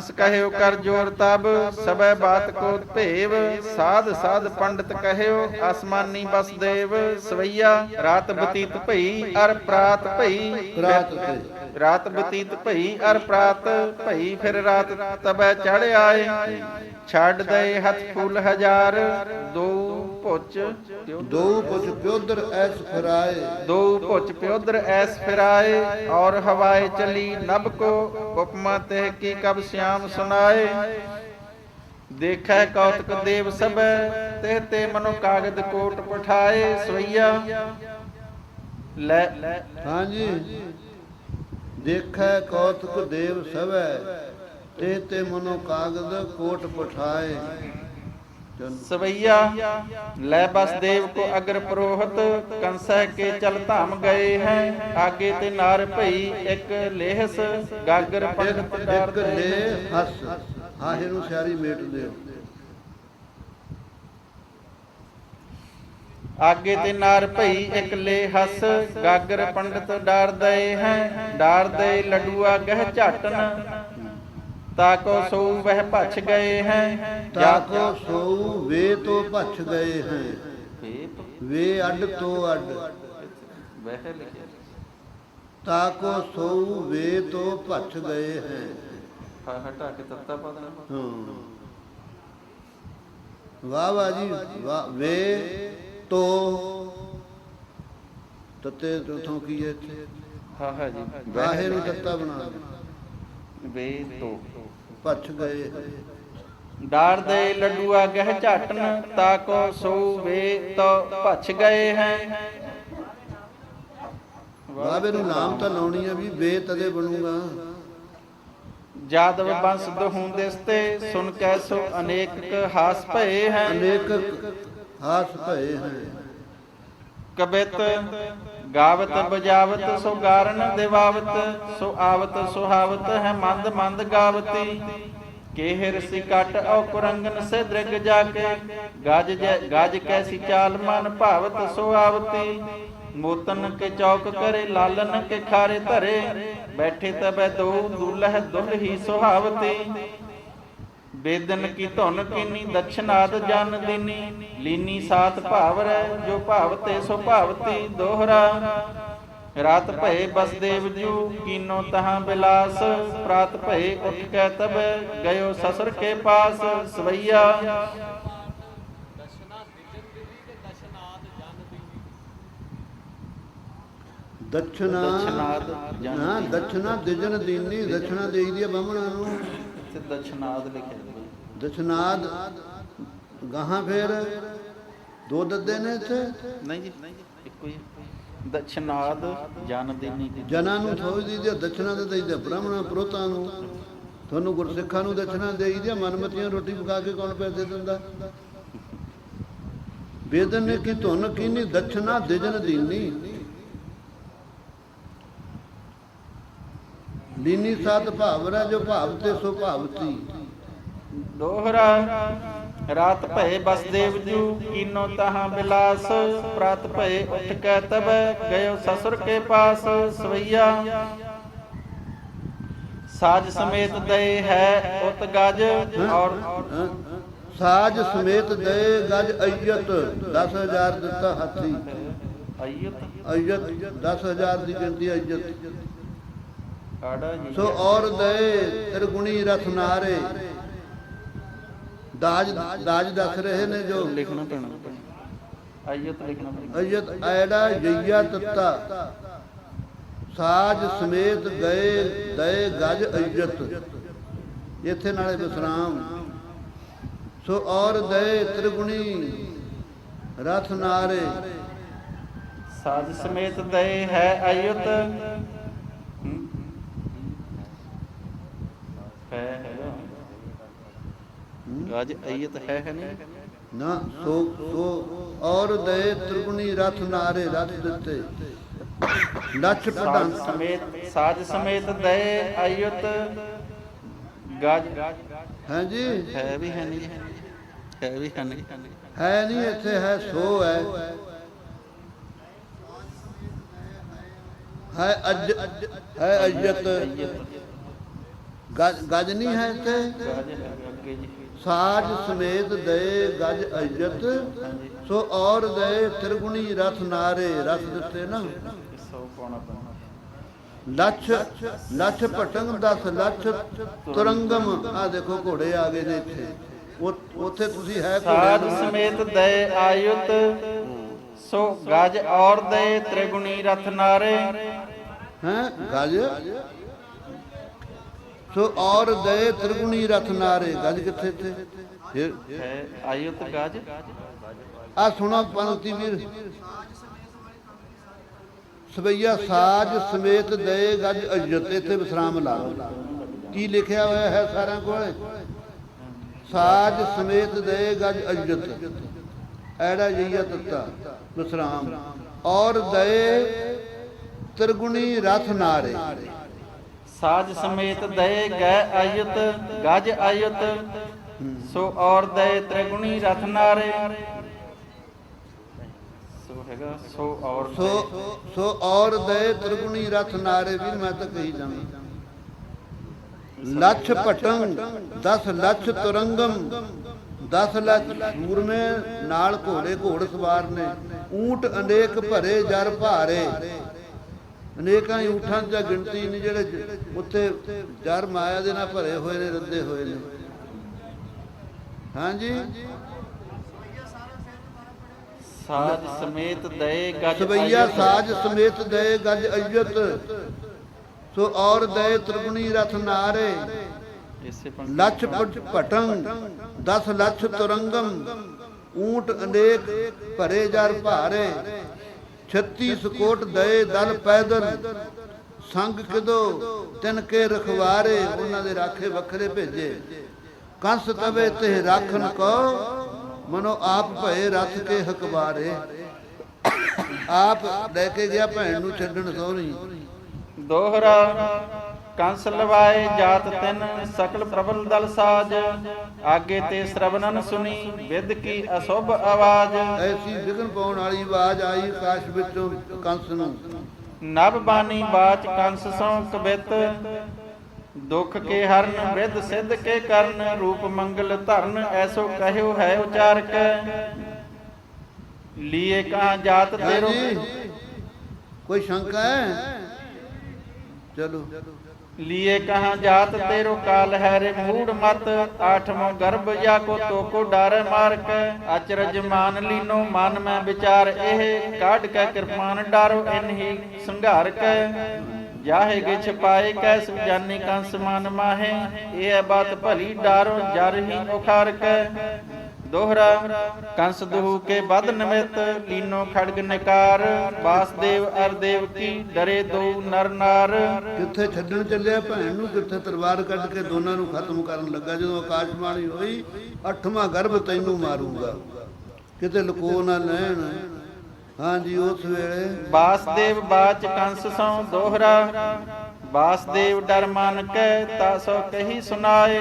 ਕੰਸ ਕਹਿਓ ਕਰ ਜੋਰ ਤਬ ਸਬੈ ਬਾਤ ਕੋ ਭੇਵ ਸਾਧ ਸਾਧ ਪੰਡਤ ਕਹਿਓ ਅਸਮਾਨੀ ਬਸ ਦੇਵ ਸਵਈਆ ਰਾਤ ਬਤੀਤ ਭਈ ਅਰ ਪ੍ਰਾਤ ਭਈ ਰਾਤ ਤੇ। ਰਾਤ ਬਤੀਤ ਭਈ ਅਰ ਪ੍ਰਾਤ ਭਈ ਫਿਰ ਰਾਤ ਤਬੈ ਚੜ ਆਏ। ਛੱਡ ਦੇ ਹੱਥ ਫੁੱਲ ਹਜ਼ਾਰ ਦੋ ਪੁੱਚ ਦੋ ਪੁੱਛ ਪਿਓਦਰ ਐਸ ਫਰਾਏ। ਦੋ ਪੁੱਚ ਪਿਉਦਰ ਐਸ ਫਿਰਾਏ ਔਰ ਹਵਾਏ ਚਲੀ ਨਭ ਕੋ ਉਪਮਾ ਤੇ ਕੀ ਕਬ ਸਿਆਮ ਸੁਨਾਏ ਦੇਖੈ ਕੌਤਕ ਦੇਵ ਸਭੈ ਤੇ ਤੇ ਮਨੋ ਕਾਗਦ ਕੋਟ ਪਠਾਏ ਸਵਈਆ ਲੈ ਹਾਂਜੀ। ਦੇਖੈ ਕੌਤਕ ਦੇਵ ਸਭੈ ਤੇ ਤੇ ਮਨੋ ਕਾਗਦ ਕੋਟ ਪਠਾਏ। ਸਵਈਆ ਲੈ ਬਸ ਦੇਵ ਕੋ ਅਗਰ ਪੁਰੋਹਤ ਕੰਸੈ ਕੇ ਚਲ ਧਾਮ ਗਏ ਹੈ। ਆਗੇ ਤੇ ਨਾਰ ਭਈ ਇੱਕ ਲੇਹਸ ਗਾਗਰ ਪੰਡਤ ਇੱਕ ਇੱਕ ਡਰਦੇ ਲੈ ਹੱਸ ਹਾਹੇ ਨੂੰ ਸਿਆਰੀ ਮੇਟ ਦੇ। ਆਗੇ ਤੇ ਨਾਰ ਭਈ ਇੱਕ ਲੈ ਹੱਸ ਗਾਗਰ ਪੰਡਤ ਡਰਦੇ ਹੈ। ਡਰਦੇ ਲਡੂਆ ਗਹਿ ਝਾਟਨ। ਤਾਕੋ ਸੋ ਵਹਿ ਭਛ ਗਏ ਹੈ। ਤਾਕੋ ਸੋ ਵੇ ਤੋਂ ਭਛ ਗਏ ਹੈ। ਵੇ ਅੱਡ ਤੋਂ ਅੱਡ। ਵਹਿ ਲਿਖਿਆ ਤਾਕੋ ਸੋ ਵੇ ਤੋਂ ਭਛ ਗਏ ਹੈ। ਹਾਂ ਹਟਾ ਕੇ ਤੱਤਾ ਪਾ ਦੇਣਾ। ਹਾਂ। ਵਾਹ ਵਾਹ ਜੀ ਵਾਹ। ਵੇ ਤੋ ਤਤੇ ਤੋਂ ਕੀ ਹੈ ਇੱਥੇ? ਹਾਂ ਹਾਂ ਜੀ। ਵਾਹੇ ਨੂੰ ਤੱਤਾ ਬਣਾ ਦੇ ਵੇ ਤੋ ਭਛ ਗਏ। ਹੈ। ਡਾਰਦੇ ਲੱਡੂਆ ਗਹਿ ਝਾਟਨ ਤਾਕੋ ਸੋ ਵੇ ਤੋ ਭਛ ਗਏ ਹੈ। ਵਾਵੇ ਨੂੰ ਨਾਮ ਤਾਂ ਲਾਉਣੀ ਆ ਵੀ ਵੇ ਤਦੇ ਬਣੂਗਾ। ਜਾਦਵ ਬੰਸ ਦਹੂੰਦਿਸ ਤੇ ਸੁਨ ਕੈ ਸੋ ਅਨੇਕ ਕ ਹਾਸ ਭਏ ਹੈ। ਅਨੇਕ ਹਾਸ ਭਏ ਹੈ। ਕਬਿਤ ਗਾਵਤ ਬਜਾਵਤ ਸੋ ਗਾਰਨ ਦਿਵਾਵਤ, ਸੋ ਆਵਤ ਸੁਹਾਵਤ ਹੈ ਮੰਦ ਮੰਦ ਗਾਵਤੀ। ਕੇਹਰ ਸਿ ਕਟ ਔ ਕੁਰੰਗਨ ਸੇ ਦ੍ਰਿਗ ਜਾ ਕੇ, ਗਜ ਗਜ ਕੈਸੀ ਚਾਲ ਮਨ ਭਾਵਤ ਸੋ ਆਵਤੀ। ਮੋਤਨ ਕੇ ਚੌਕ ਕਰੇ, ਲਾਲਨ ਕੇ ਖਾਰੇ ਧਰੇ, ਬੈਠੇ ਤਬੈ ਦੋ ਦੁਲਹ ਦੁਲਹੀ ਸੁਹਾਵਤੀ। ਬੇਦਨ ਕੀ ਧੁਨ ਕੀਨੀ ਦਛਨਾਦ ਜਨ ਦਿਨੀ। ਲੀਨੀ ਸਾਥ ਭਾਵਰੈ ਜੋ ਭਾਵਤੇ ਸੋ ਭਾਵਤੀ ਦੋਹਰਾ। ਰਾਤ ਭਏ ਬਸ ਦੇਵ ਜੂ ਕੀਨੋ ਤਹਾਂ ਬਿਲਾਸ। ਪ੍ਰਾਤ ਭਏ ਉਠ ਕੈ ਤਬ ਗਇਓ ਸਸੁਰ ਕੇ ਪਾਸ ਸਵਈਆ। ਦਛਨਾ ਨਾ ਦੀਨੀ। ਦਛਨਾ ਦਿਜਨ ਦੀਨੀ ਦਛਨਾ ਦੇਈਦੀ ਆ ਬਾਹਮਣਾਂ ਨੂੰ। ਇੱਥੇ ਦਛਨਾਦ ਲਿਖਿਆ ਜੀ। ਦਛਨਾਦ ਗਾਹਾਂ ਫੇਰ ਦੋ ਦੱਦੇ ਨੇ ਇੱਥੇ? ਨਹੀਂ ਜੀ ਇੱਕੋ ਹੀ ਹੈ। ਦਛਨਾਦ ਜਨ ਦਿਨੀ ਜਨਾਂ ਨੂੰ ਥੋੜੀ ਦੀ ਦਛਨਾ ਦੇ ਦੇਈਦੇ ਬ੍ਰਾਹਮਣਾਂ ਪ੍ਰੋਤਾਂ ਨੂੰ। ਤੁਹਾਨੂੰ ਗੁਰਸਿੱਖਾਂ ਨੂੰ ਦਛਨਾ ਦੇਈਦੀ ਮਨਮਤੀਆਂ ਰੋਟੀ ਪਕਾ ਕੇ ਕੌਣ ਪੈਸੇ ਦਿੰਦਾ? ਬੇਦਨ ਨੇ ਕੀ ਧੁਨ ਕੀਨੀ ਦਛਨਾ ਦਿਜਨ ਦੀਨੀ। ਲੀਨੀ ਸਾਧ ਭਾਵਰਾ ਜੋ ਭਾਵ ਤੇ ਸੋ ਭਾਵਤੀ ਦੋਹਰਾ ਰਾਤ ਭਏ ਬਸ ਦੇਵ ਜੂ ਕੀਨੋ ਤਹਾਂ ਬਿਲਾਸ ਪ੍ਰਾਤ ਭਏ ਉਠ ਕੈ ਤਬ ਗਇਓ ਸਸੁਰ ਕੇ ਪਾਸ ਸਵਈਆ। ਸਾਜ ਸਮੇਤ ਦਏ ਹੈ ਉਤ ਗਜ ਔਰ? ਸਾਜ ਸਮੇਤ ਦੇ ਗਜ ਅਯਤ 10000 ਦਿੱਤਾ ਹਾਥੀ। ਅਯਤ ਅਯਤ 10000 ਦੀ ਗਿਣਤੀ ਅਯਤ ਸੋ ਔਰ ਦੇ ਤਿਰਗੁਣੀ ਰਥ ਨਾਰੇ। ਦਾਜ ਦਾਜ ਦੱਸ ਰਹੇ ਨੇ ਜੋ ਲਿਖਣਾ ਪੈਣਾ। ਅਯਤ ਲਿਖਣਾ ਪੈਣਾ। ਅਯਤ ਐੜਾ ਜਈਆ ਤੱਤਾ। ਸਾਜ ਸਮੇਤ ਗਏ ਦਏ ਗਜ ਅਯਤ ਇੱਥੇ ਨਾਲੇ ਵਿਸਰਾਮ। ਸੋ ਔਰ ਦੇ ਤਿਰਗੁਣੀ ਰਥ ਨਾਰੇ। ਸਾਜ ਸਮੇਤ ਦਏ ਹੈ ਅਯਤ ਹੈ ਹੈਗਾ ਗਜ ਅਯਤ ਹੈ ਹੈ ਨਹੀਂ। ਨਾ ਸੋ ਸੋ ਔਰ ਦੇ ਤ੍ਰਿਗੁਣੀ ਰਥ ਨਾਰੇ ਰਥ ਦਿੱਤੇ। ਲੱਛ ਪਟਾਂ ਸਮੇਤ ਸਾਜ ਸਮੇਤ ਦਏ ਅਯਤ ਗਜ ਹੈ ਜੀ? ਹੈ ਵੀ ਹੈ ਨਹੀਂ ਹੈ ਵੀ ਹੈ ਨਹੀਂ। ਹੈ ਨਹੀਂ ਇੱਥੇ ਹੈ ਸੋ ਹੈ। ਹੈ ਅਜ ਹੈ ਅਜਤ ਗਜ ਗਜ ਨਹੀਂ ਹੈ ਇੱਥੇ? ਗਾਜ ਹੈ ਅੱਗੇ ਜੀ। ਸਾਜ ਸਮੇਤ ਦੇ ਗਜ ਅਜਤ ਸੋ ਔਰ ਦੇ ਤ੍ਰਿਗੁਣੀ ਰਥ ਨਾਰੇ ਰਥ ਦਿੱਤੇ ਨਾ। ਲੱਛ ਲੱਛ ਪਟੰਗ 10 ਲੱਛ ਤੁਰੰਗਮ। ਆ ਦੇਖੋ ਘੋੜੇ ਆ ਗਏ ਨੇ ਇੱਥੇ। ਉੱਥੇ ਤੁਸੀਂ ਹੈ ਨੂੰ ਸਮੇਤ ਦਏ ਆਯੁਤ ਸੋ ਗਜ ਔਰ ਦੇ ਤ੍ਰਿਗੁਣੀ ਰਥ ਨਾਰੇ। ਹੈ? ਗਜ? ਸੋ ਔਰ ਦੇ ਤ੍ਰਿਗੁਣੀ ਰਥ ਨਾਰੇ ਗਜ ਕਿੱਥੇ ਤੇ ਫਿਰ ਹੈ ਆਯੁਤ ਗਜ। ਆ ਸੁਣੋ ਪੰਕਤੀ ਵੀਰ। ਸਵਈਆ ਸਾਜ ਸਮੇਤ ਦੇ ਗਜ ਅਜਤ ਇੱਥੇ ਵਿਸਰਾਮ ਲਾ ਕੀ ਲਿਖਿਆ ਹੋਇਆ ਹੈ ਸਾਰਿਆਂ ਕੋਲ? ਸਾਜ ਸਮੇਤ ਦੇ ਗਜ ਅਜਤ ਐੜਾ ਜਈਆ ਤੱਤਾ ਵਿਸਰਾਮ। ਔਰ ਦੇ ਤ੍ਰਿਗੁਣੀ ਰਥ ਨਾਰੇ। ਸਾਜ ਸਮੇਤ ਦਏ ਗੈ ਆਯੁਤ ਗਜ ਆਯੁਤ ਸੋ ਔਰ ਦਏ ਤ੍ਰਿਗੁਣੀ ਰਥ ਨਾਰੇ। ਸੋ ਹੈਗਾ ਸੋ ਔਰ ਸੋ ਦਏ। ਸੋ ਔਰ ਦੇ ਤ੍ਰਿਗੁਣੀ ਰਥ ਨਾਰੇ ਵੀ ਮੈਂ ਤਾਂ ਕਹੀ ਜਾਵਾਂ। ਲੱਛ ਪਟੰਗ 10 ਲੱਛ ਤੁਰੰਗਮ 10 ਲੱਖ ਸੂਰਮੇ ਨਾਲ ਘੋੜੇ ਘੋੜ ਸਵਾਰ ਨੇ ਊਂਟ ਅਨੇਕ ਭਰੇ ਜਰ ਭਾਰੇ। ਅਨੇਕਾਂ ਹੀ ਊਠਾਂ ਦੀ ਗਿਣਤੀ ਨਹੀਂ ਜਿਹੜੇ ਉੱਥੇ ਜਰ ਮਾਇਆ ਦੇ ਨਾਲ ਭਰੇ ਹੋਏ ਨੇ ਰੱਦੇ ਹੋਏ ਨੇ। ਹਾਂਜੀ? ਸਾਜ ਸਮੇਤ ਦਏ ਗਜ ਸਵਈਆ। ਸਾਜ ਸਮੇਤ ਦੇ ਗਜ ਅਜਤ ਸੋ ਔਰ ਦੇ ਤ੍ਰਿਗੁਣੀ ਰਥ ਨਾਰੇ। ਲੱਛ ਪਟ- ਪਟੰਗ 10 ਲੱਛ ਤੁਰੰਗਮ। ਊਂਟ ਅਨੇਕ ਭਰੇ ਜਰ ਭਾਰੇ। 36 ਸਕੋਟ ਦਏ ਦਲ ਪੈਦਲ। ਸੰਗ ਕਿਦੋ, ਤਿਨ ਕੇ ਰਖਵਾਰੇ ਉਹਨਾਂ ਦੇ ਰਾਖੇ ਵੱਖਰੇ ਭੇਜੇ। ਕੰਸ ਤਵੇ ਤੇ ਰਾਖਨ ਕੋ, ਮਨੋ ਆਪ ਭਏ ਰਥ ਕੇ ਹਕਵਾਰੇ। ਆਪ ਲੈ ਕੇ ਗਿਆ ਭੈਣ ਨੂੰ ਛੱਡਣ ਸੋਹਣੀ। ਦੋਹਰਾ ਕੰਸ ਲਵਾਏ ਜਾਤ ਤਿਨ ਸਕਲ ਪ੍ਰਬਲ ਦਲ ਸਾਜ। ਆਗੇ ਤੇ ਸ਼ਰਵਨਨ ਸੁਣੀ ਵਿਦ ਕੀ ਅਸੁਭ ਆਵਾਜ਼। ਐਸੀ ਵਿਗਨ ਪਾਉਣ ਵਾਲੀ ਆਵਾਜ਼ ਆਈ ਆਕਾਸ਼ ਵਿੱਚੋਂ ਕੰਸ ਨੂੰ। ਨਭ ਬਾਣੀ ਬਾਚ ਕੰਸ ਸੋ ਕਬਿਤ ਦੁਖ ਕੇ ਹਰਨ ਵਿਦ ਸਿੱਧ ਕੇ ਕਰਨ। ਰੂਪ ਮੰਗਲ ਧਰਨ ਐਸੋ ਕਹਿਓ ਹੈ ਉਚਾਰਕ। ਲੀਏ ਕਾ ਜਾਤ ਤੇਰੋ ਕੋਈ ਸ਼ੰਕਾ ਹੈ? ਚਲੋ। ਲੀਏ ਕਹਾ ਜਾਤ ਤੇਰੋ ਕਾਲ ਹੈ ਰੇ ਮੂੜ ਮਤ, ਆਠਵਾਂ ਗਰਭ ਜਾ ਕੋ ਤੋ ਕੋ ਡਰ ਮਾਰਕ। ਅਚਰਜ ਮਾਨ ਲੀਨੋ, ਮਨ ਮੈਂ ਵਿਚਾਰ ਇਹ, ਕਾਢ ਕੇ ਕਿਰਪਾਨ ਡਾਰੋ ਇਨਹੀ ਸੰਘਾਰ ਕੈ ਜਾਹੇ ਗਿ ਛਪਾਏ ਕੈ ਸੁਜਾਨੀ ਕੰਸ ਮਨ ਮਾਹੇ, ਇਹ ਬਾਤ ਭਲੀ ਡਾਰੋ, ਜਰ ਹੀ ਉਖਾਰ ਕੈ ਦੋਹਰਾ ਕੰਸ ਦਹੂ ਕੇ ਬਦ ਨਿਮਿਤ ਲੀਨੋ ਖੜਗ ਨਿਕਾਰ ਵਾਸਦੇਵ ਅਰਦੇਵ ਕੀ ਡਰੇ ਦੋ ਨਰ ਨਾਰ। ਕਿੱਥੇ ਛੱਡਣ ਚੱਲਿਆ ਭੈਣ ਨੂੰ ਕਿੱਥੇ ਤਲਵਾਰ ਕੱਢ ਕੇ ਦੋਨਾਂ ਨੂੰ ਖਤਮ ਕਰਨ ਲੱਗਾ ਜਦੋਂ ਆਕਾਸ਼ਬਾਣੀ ਹੋਈ ਅੱਠਵਾਂ ਗਰਭ ਤੈਨੂੰ ਮਾਰੂਗਾ। ਕਿਤੇ ਲੁਕੋ ਨਾ ਲੈਣ। ਹਾਂਜੀ ਉਸ ਵੇਲੇ ਵਾਸਦੇਵ ਬਾਚ ਕੰਸ ਸੋ ਦੋਹਰਾ ਵਾਸਦੇਵ ਡਰ ਮਨ ਕੈ ਤਾ ਸੋ ਕਹੀ ਸੁਨਾਏ।